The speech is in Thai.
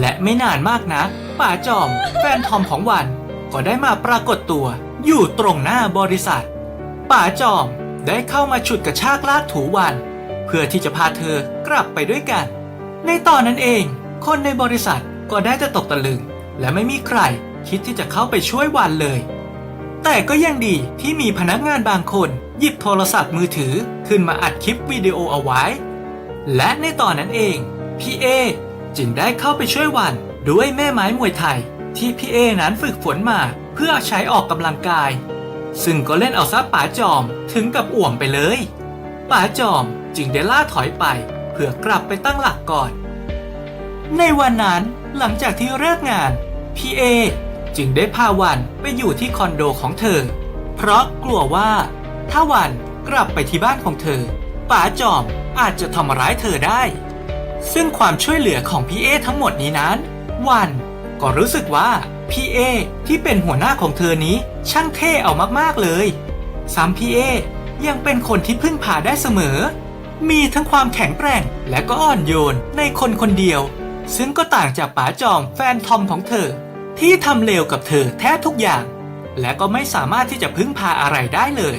และไม่นานมากนะป๋าจอม แฟนทอมของวัน ก็ได้มาปรากฏตัว อยู่ตรงหน้าบริษัทป๋าจอมได้เข้ามาฉุดกระชากลากถูวัน เพื่อที่จะพาเธอกลับไปด้วยกัน ในตอนนั้นเอง คนในบริษัทก็ได้จะตกตะลึง และไม่มีใครคิดที่จะเข้าไปช่วยวันเลย แต่ก็ยังดีที่มีพนักงานบางคนหยิบโทรศัพท์มือถือขึ้นมาอัดคลิปวิดีโอเอาไว้ และในตอนนั้นเองพี่เอ จึงได้เข้าไปช่วยวันด้วยแม่ไม้มวยไทย ที่พี่เอนั้นฝึกฝนมาเพื่อใช้ออกกำลังกาย ซึ่งก็เล่นเอาซะป๋าจอมถึงกับอ่วมไปเลยป๋าจอมจึงได้ล่าถอยไป เพื่อกลับไปตั้งหลักก่อน ในวันนั้นหลังจากที่เลิกงานพี่เอจึงได้พาวันไปอยู่ที่คอนโดของเธอ เพราะกลัวว่า ถ้าวันกลับไปที่บ้านของเธอป๋าจอมอาจจะทำร้ายเธอได้ ซึ่งความช่วยเหลือของพี่เอทั้งหมดนี้นั้น วันก็รู้สึกว่าพี่เอที่เป็นหัวหน้าของเธอนี้ช่างเท่เอามากๆเลยซ้ำพี่เอยังเป็นคนที่พึ่งพาได้เสมอ มีทั้งความแข็งแกร่งและก็อ่อนโยนในคนคนเดียว ซึ่งก็ต่างจากป๋าจอมแฟนทอมของเธอ ที่ทำเลวกับเธอแทบทุกอย่าง และก็ไม่สามารถที่จะพึ่งพาอะไรได้เลย